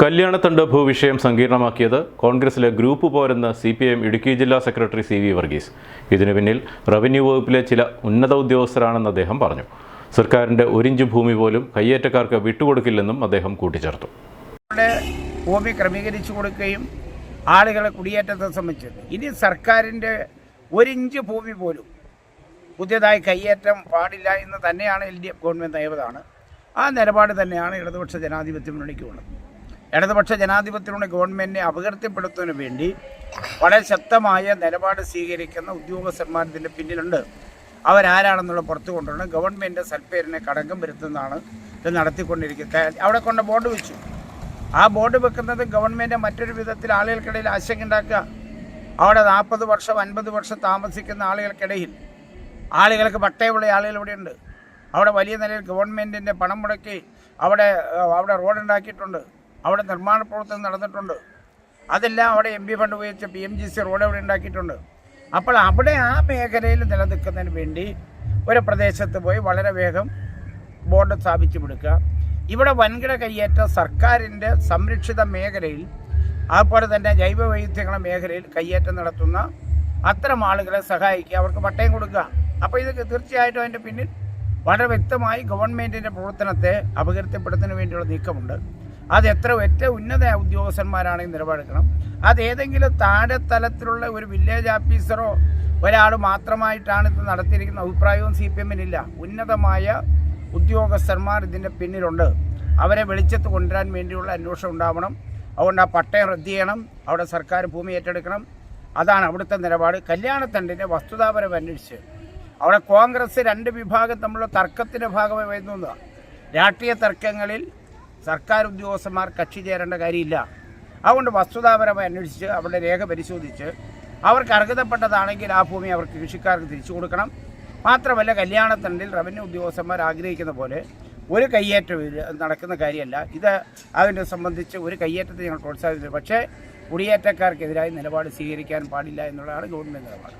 കല്യാണത്തണ്ട് ഭൂവിഷയം സങ്കീർണമാക്കിയത് കോൺഗ്രസിലെ ഗ്രൂപ്പ് പോരെന്ന് സി പി എം ഇടുക്കി ജില്ലാ സെക്രട്ടറി സി വി വർഗീസ്. ഇതിനു പിന്നിൽ റവന്യൂ വകുപ്പിലെ ചില ഉന്നത ഉദ്യോഗസ്ഥരാണെന്ന് അദ്ദേഹം പറഞ്ഞു. സർക്കാരിന്റെ ഒരിഞ്ച് ഭൂമി പോലും കയ്യേറ്റക്കാർക്ക് വിട്ടുകൊടുക്കില്ലെന്നും അദ്ദേഹം കൂട്ടിച്ചേർത്തു. ഭൂമി ക്രമീകരിച്ചു കൊടുക്കുകയും ആളുകളെ കുടിയേറ്റത്തെ സംബന്ധിച്ചത് ഇനി സർക്കാരിന്റെ ഒരിഞ്ച് ഭൂമി പോലും പുതിയതായി കയ്യേറ്റം പാടില്ല എന്ന് തന്നെയാണ് എൽ ഡി എഫ് ഗവൺമെന്റ് ആ നിലപാട് തന്നെയാണ് ഇടതുപക്ഷ ജനാധിപത്യ മുന്നണിക്കുള്ളത് ഇടതുപക്ഷ ജനാധിപത്യത്തിലൂടെ ഗവൺമെന്റിനെ അപകീർത്തിപ്പെടുത്തുന്നതിന് വേണ്ടി വളരെ ശക്തമായ നിലപാട് സ്വീകരിക്കുന്ന ഉദ്യോഗസ്ഥന്മാർ ഇതിന്റെ പിന്നിലുണ്ട്. അവരാരാണെന്നുള്ള പുറത്തു കൊണ്ടുവരണം ഗവൺമെന്റ് സൽപ്പേരിനെ കടങ്കം വരുത്തുന്നതാണ് ഇത് നടത്തിക്കൊണ്ടിരിക്കുന്നത്. അവിടെ കൊണ്ട് ബോർഡ് വെച്ചു. ആ ബോർഡ് വെക്കുന്നത് ഗവൺമെന്റ് മറ്റൊരു വിധത്തിൽ ആളുകൾക്കിടയിൽ ആശങ്ക ഉണ്ടാക്കുക. അവിടെ നാൽപ്പത് വർഷം അൻപത് വർഷം താമസിക്കുന്ന ആളുകൾക്കിടയിൽ ആളുകൾക്ക് പട്ടയമുള്ള ആളുകൾ ഇവിടെയുണ്ട് അവിടെ വലിയ നിലയിൽ ഗവൺമെന്റിന്റെ പണം മുടക്കി അവിടെ അവിടെ റോഡ് ഉണ്ടാക്കിയിട്ടുണ്ട്. അവിടെ നിർമ്മാണ പ്രവർത്തനം നടന്നിട്ടുണ്ട്. അതെല്ലാം അവിടെ എം പി ഫണ്ട് ഉപയോഗിച്ച് P M G C road അവിടെ ഉണ്ടാക്കിയിട്ടുണ്ട്. അപ്പോൾ അവിടെ ആ മേഖലയിൽ നിലനിൽക്കുന്നതിന് വേണ്ടി ഒരു പ്രദേശത്ത് പോയി വളരെ വേഗം ബോർഡ് സ്ഥാപിച്ചു കൊടുക്കുക. ഇവിടെ വൻകിട കയ്യേറ്റം സർക്കാരിന്റെ സംരക്ഷിത മേഖലയിൽ അതുപോലെ തന്നെ ജൈവ വൈവിധ്യങ്ങളുടെ മേഖലയിൽ കയ്യേറ്റം നടത്തുന്ന അത്തരം ആളുകളെ സഹായിക്കുക അവർക്ക് പട്ടയം കൊടുക്കുക. അപ്പോൾ ഇത് തീർച്ചയായിട്ടും അതിന്റെ പിന്നിൽ വളരെ വ്യക്തമായി ഗവൺമെന്റിന്റെ പ്രവർത്തനത്തെ അപകീർത്തിപ്പെടുത്തുന്നതിന് വേണ്ടിയുള്ള നീക്കമുണ്ട്. അത് എത്ര ഏറ്റവും ഉന്നത ഉദ്യോഗസ്ഥന്മാരാണെങ്കിൽ നിലപാടെടുക്കണം. അത് ഏതെങ്കിലും താഴെ തലത്തിലുള്ള ഒരു വില്ലേജ് ഓഫീസറോ ഒരാൾ മാത്രമായിട്ടാണ് ഇത് നടത്തിയിരിക്കുന്ന അഭിപ്രായവും സി പി എമ്മിനില്ല ഉന്നതമായ ഉദ്യോഗസ്ഥന്മാർ ഇതിന്റെ പിന്നിലുണ്ട്. അവരെ വെളിച്ചത്ത് കൊണ്ടുവരാൻ വേണ്ടിയുള്ള അന്വേഷണം ഉണ്ടാവണം. അതുകൊണ്ട് ആ പട്ടയം റദ്ദ് ചെയ്യണം. അവിടെ സർക്കാർ ഭൂമി ഏറ്റെടുക്കണം. അതാണ് അവിടുത്തെ നിലപാട്. കല്യാണത്തണ്ടിന്റെ വസ്തുതാപരം അന്വേഷിച്ച്. അവിടെ കോൺഗ്രസ് രണ്ട് വിഭാഗം തമ്മിലുള്ള തർക്കത്തിന്റെ ഭാഗമായി വരുന്നതാണ് രാഷ്ട്രീയ തർക്കങ്ങളിൽ സർക്കാർ ഉദ്യോഗസ്ഥന്മാർ കക്ഷി ചേരേണ്ട കാര്യമില്ല. അതുകൊണ്ട് വസ്തുതാപരമായി അന്വേഷിച്ച് അവരുടെ രേഖ പരിശോധിച്ച് അവർക്ക് അർഹതപ്പെട്ടതാണെങ്കിൽ ആ ഭൂമി അവർക്ക് കൃഷിക്കാർക്ക് തിരിച്ചു കൊടുക്കണം. മാത്രമല്ല കല്യാണത്തണ്ടിൽ റവന്യൂ ഉദ്യോഗസ്ഥന്മാർ ആഗ്രഹിക്കുന്ന പോലെ ഒരു കയ്യേറ്റം നടക്കുന്ന കാര്യമല്ല. ഇത് അതിനെ സംബന്ധിച്ച് ഒരു കയ്യേറ്റത്തെ ഞങ്ങൾ പ്രോത്സാഹിപ്പിച്ചു. പക്ഷേ കുടിയേറ്റക്കാർക്കെതിരായി നിലപാട് സ്വീകരിക്കാൻ പാടില്ല എന്നുള്ളതാണ് ഗവൺമെന്റ് നിലപാട്.